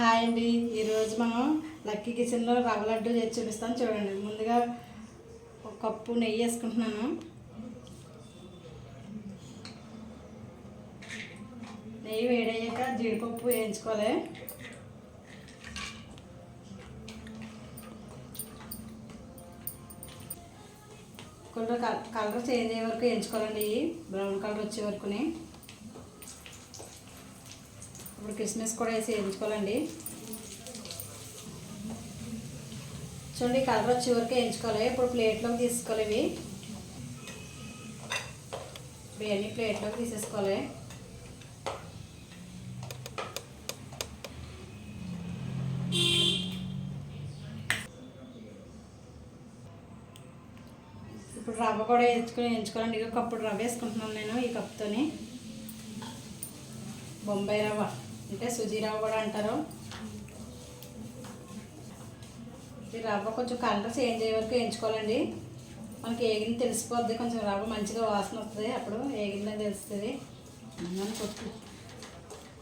Hi అండి. ఈరోజు మనం లక్కీ కిచెన్లో రవ్వ లడ్డు చేసి చూపిస్తాను చూడండి ముందుగా ఒక కప్పు నెయ్యి వేసుకుంటున్నాను. నెయ్యి వేడయ్యాక జీడిపప్పు వేయించుకోవాలి. కొంచెం కలర్ చేంజ్ అయ్యే వరకు వేయించుకోవాలండి. బ్రౌన్ కలర్ వచ్చే వరకుని. ఇప్పుడు కిస్మిస్ కూడా వేసి వేయించుకోవాలండి. చూడండి కలర్ వచ్చే వరకు వేయించుకోవాలి. ఇప్పుడు ప్లేట్లోకి తీసుకోవాలి ఇవి. బిర్యానీ ప్లేట్లోకి తీసేసుకోవాలి. ఇప్పుడు రవ్వ కూడా వేయించుకొని వేయించుకోవాలండి. ఇక కప్పుడు రవ్వ వేసుకుంటున్నాను నేను ఈ కప్తోని బొంబాయి రవ్వ. అంటే సుజీ రవ్వ కూడా అంటారు. ఈ రవ్వ కొంచెం కలర్ చేంజ్ అయ్యే వరకు వేయించుకోవాలండి. మనకి ఏగింది తెలిసిపోద్ది కొంచెం రవ్వ మంచిగా వాసన వస్తుంది అప్పుడు ఏగిందని తెలుస్తుంది.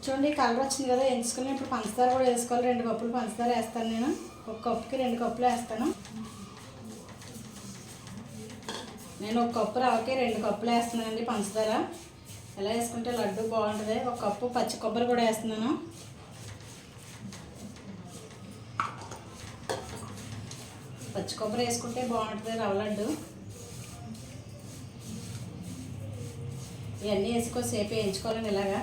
చూడండి కలర్ వచ్చింది కదా వేయించుకుని ఇప్పుడు పంచదార కూడా వేసుకోవాలి. రెండు కప్పులు పంచదార వేస్తాను నేను. ఒక కప్పుకి రెండు కప్పులు వేస్తాను. నేను ఒక కప్పు రవ్వకి రెండు కప్పులు వేస్తున్నానండి పంచదార. ఎలా వేసుకుంటే లడ్డు బాగుంటుంది? ఒక కప్పు పచ్చి కొబ్బరి కూడా వేస్తున్నాను. పచ్చి కొబ్బరి వేసుకుంటే బాగుంటుంది రవ్వ లడ్డు. ఇవన్నీ వేసుకో సేపు వేయించుకోవాలండి ఇలాగా.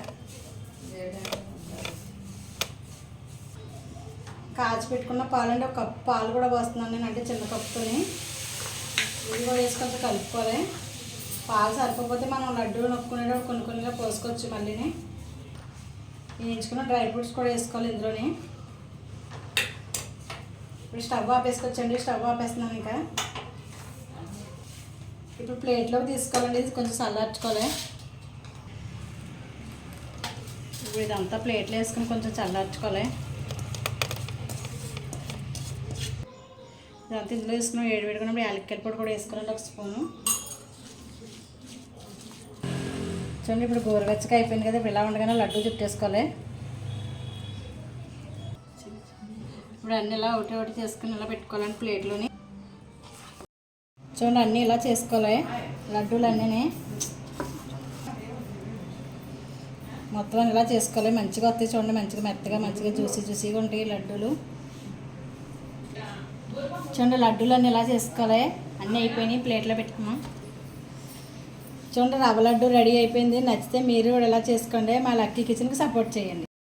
కాచి పెట్టుకున్న పాలండి. ఒక కప్పు పాలు కూడా పోస్తున్నాను నేను అంటే చిన్న కప్పుతోని. ఇది కూడా వేసి కొంచెం కలుపుకోవాలి. పాలు సరిపోతే మనం లడ్డూలు నొక్కునేటప్పుడు కొన్ని కొన్నిగా పోసుకోవచ్చు మళ్ళీని. వేయించుకున్న డ్రై ఫ్రూట్స్ కూడా వేసుకోవాలి ఇందులోని. ఇప్పుడు స్టవ్ ఆపేసుకొచ్చండి స్టవ్ ఆపేస్తున్నాను ఇంకా. ఇప్పుడు ప్లేట్లోకి తీసుకోవాలండి ఇది కొంచెం చల్లార్చుకోవాలి. ఇప్పుడు ఇదంతా ప్లేట్లో వేసుకుని కొంచెం చల్లార్చుకోవాలి. ఇదంతా ఇందులో వేసుకున్నాం ఏడు వేడుకున్నప్పుడు యాలక్కల పొడి కూడా వేసుకోవాలండి ఒక స్పూను. చూడండి ఇప్పుడు గోరువెచ్చగా అయిపోయింది కదా ఇప్పుడు ఇలా ఉండగానే లడ్డు చుట్టేసుకోవాలి ఇప్పుడు అన్నీ ఇలా ఒకటి ఒకటి చేసుకుని ఇలా పెట్టుకోవాలండి ప్లేట్లోని. చూడండి అన్నీ ఇలా చేసుకోవాలి లడ్డూలు అన్నీ మొత్తం ఇలా చేసుకోవాలి మంచిగా వస్తాయి చూడండి మంచిగా మెత్తగా మంచిగా జ్యూసీ జ్యూసీగా ఉంటాయి లడ్డూలు. చూడండి లడ్డూలు అన్నీ ఇలా చేసుకోవాలి అన్నీ అయిపోయినాయి ప్లేట్లో పెట్టుకున్నాం. చూడండి రవ్వ లడ్డు రెడీ అయిపోయింది. నచ్చితే మీరు కూడా ఇలా చేసుకోండి. మా లక్కీ కిచెన్కి సపోర్ట్ చేయండి.